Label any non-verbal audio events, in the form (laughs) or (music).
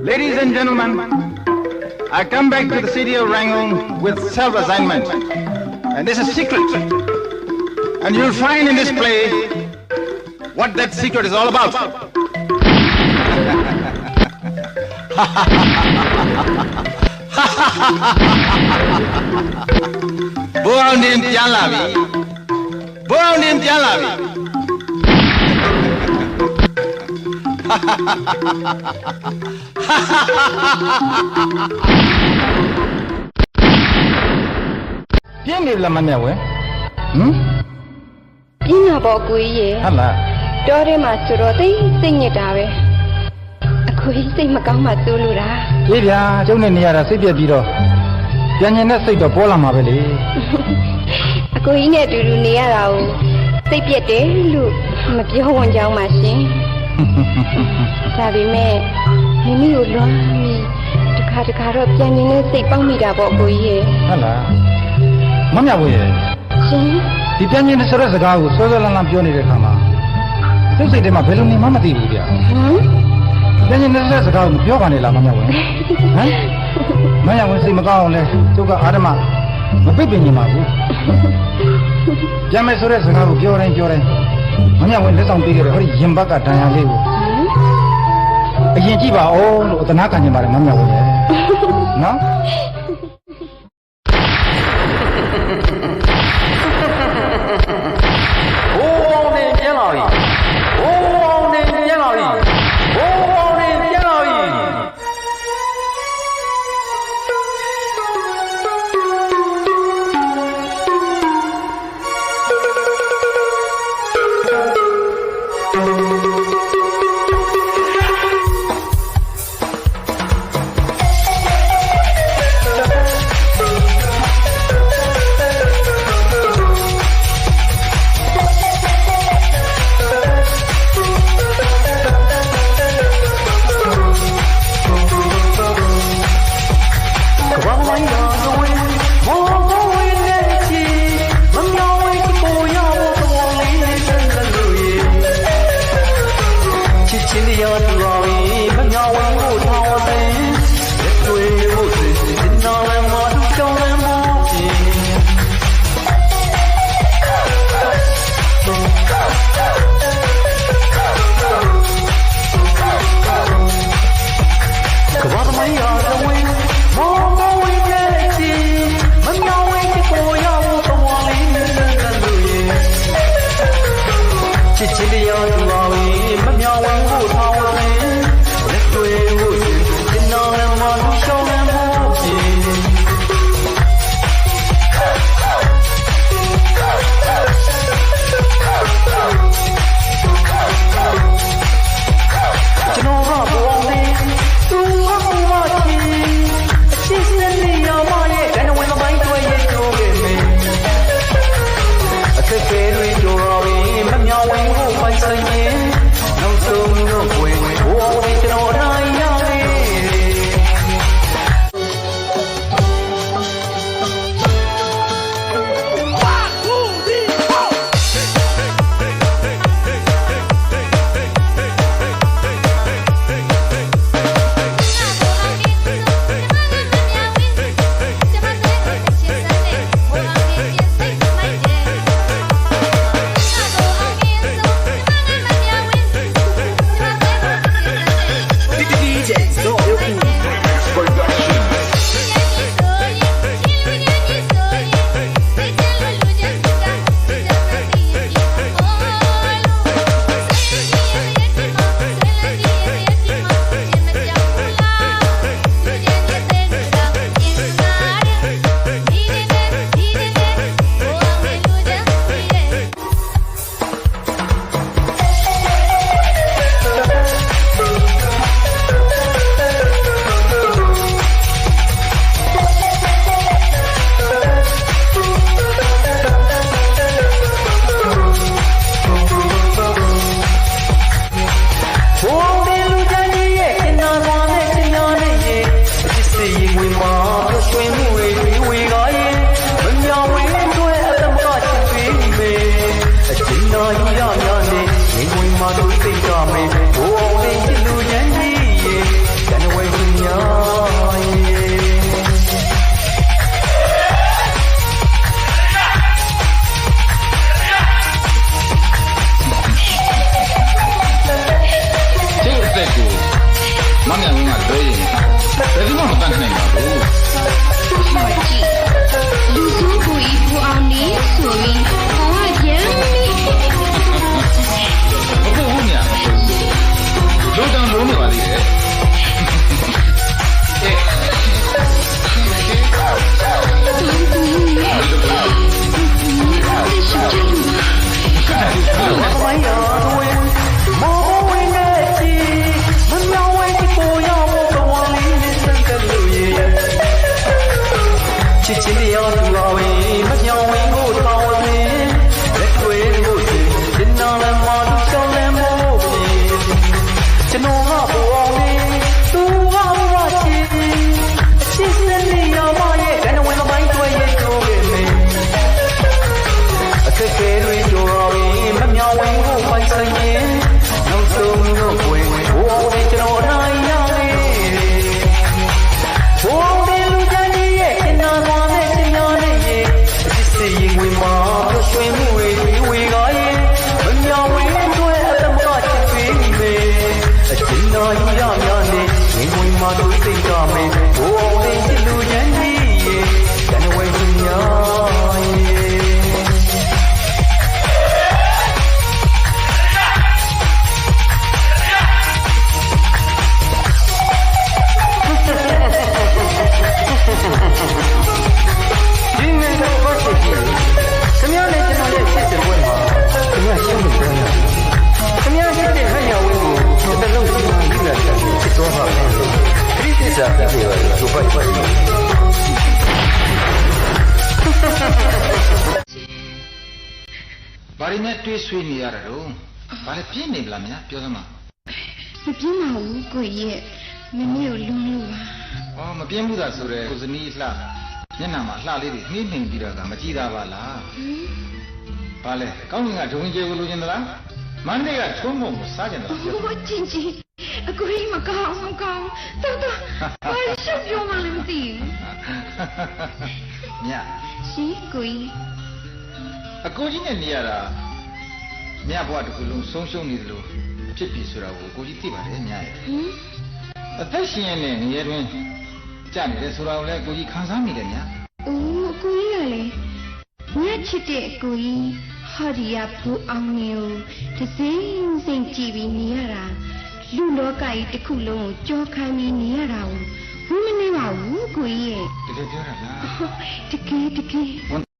Ladies and gentlemen, I come back to the city of Rangoon with self-assignment. And this is secret. And you'll find in this play what that secret is all about. (laughs) In in ပြီဘိုးအောင်တင်ပြန်လာပြီပြင်းနေလားမနဲ့ဝဲဟမ်ပြင်းတာပေါ့ကိုကြီးရေဟုတ်လားတောထဲမှာဆိုတော့သိစိတ်ညစ်တာပဲအကိုကြီးစိတ်မကောင်းမှသိုးလို့တာပြေးဗျာကျုံနဲ့နေရတာစိတ်ပြက်ပြီးတော့ပြန်ကျင်တဲ့စိတ်တော့ပေါ်လာမှာပဲလေအကိုကြီးနဲ့အတူတူနေရတာကိုစိတ်ပြက်တယ်လို့မပြောဝင်ကြောင်းပါရှင် ဒါပေမဲ့မိမိကိုလွမ်းပြီးတခါတခါတော့ပြန်ကျင်တဲ့စိတ်ပေါက်မိတာပေါ့ကိုကြီးရေဟုတ်လားမမြဝဲရဲ့ရှင်ဒီပြန်ကျင်တဲ့ဆိုတဲ့စကားကိုစောစောလန်းလန်းပြောနေတဲ့ခါမှာသူ့စိတ်ထဲမှာဘယ်လိုနေမှမသိဘူးဗျာဟမ်ပြန်ကျင်တဲ့ဆိုတဲ့စကားကိုမပြောပါနဲ့လားမမြဝဲဟမ်မမြဝဲစိတ်မကောင်းအောင်လဲကျုပ်ကအာဓမမပိတ်ပင်နေမှာဘူးပြန်မယ်ဆိုတဲ့စကားကိုပြောတိုင်းပြောတိုင်း မမြဝဲလက်ဆောင်ပေးခဲ့တယ်ဟောဒီရင်ဘတ်ကဒဏ်ရာလေးကိုအရင်ကြည့်ပါဦးလို့အသနာခံနေပါတယ်မမြောက်ဘူးလေနော် 慢点弄啊，可以。在地方上干成一个。三十万。你辛苦，辛苦啊，李素云。我啊，姐妹。不够五年。都当农民了。 ဘာရင်းနဲ့တွေးဆွေးနေရတာတော့ဘာလဲပြင်းနေပလားမညာပြောစမ်းပါမပြင်းပါဘူးကိုကြီးရဲ့မမေကိုလွန်လို့ပါဟောမပြင်းဘူးသာဆိုရဲကိုစနီးလှမျက်နှာမှာလှလေးတွေနှိမ့်နှိမ်ပြီးတော့ကမကြည့်တာပါလားဟင်ဘာလဲကောင်းကင်ကဒုံကျေကိုလိုချင်သလားမန္တလေးကထုံးမုံကိုစားကြင်သလားပြောဟိုချင်းချင်းအကိုကြီးမကောင်းမကောင်းတော်တော်ဘာရှုပ်ပြောမှလည်းမသိဘူးမြတ်ရှင်ကိုကြီး အကိုကြီးနဲ့နေရတာမြတ်ဘဝတစ်ခုလုံးဆုံးရှုံးနေသလိုဖြစ်ပြီဆိုတာကိုကိုကြီးသိပါတယ်မြတ်ရဲ့ဟင်အသက်ရှင်ရတဲ့နေရာတွင်ကြာနေတယ်ဆိုတာကိုလည်းကိုကြီးခံစားမိတယ်မြတ်အိုးအကိုကြီးကလည်းညက်ချစ်တဲ့အကိုကြီးဟာဒီယာဘူအောင်နေကိုတစ်စိမ့်စိမ့်ကြည့်ပြီးနေရတာလူလောကကြီးတစ်ခုလုံးကိုကြောခံပြီးနေရတာကိုဘူးမနေပါဘူးကိုကြီးရဲ့တကယ်ပြောတာလားတကယ်တကယ်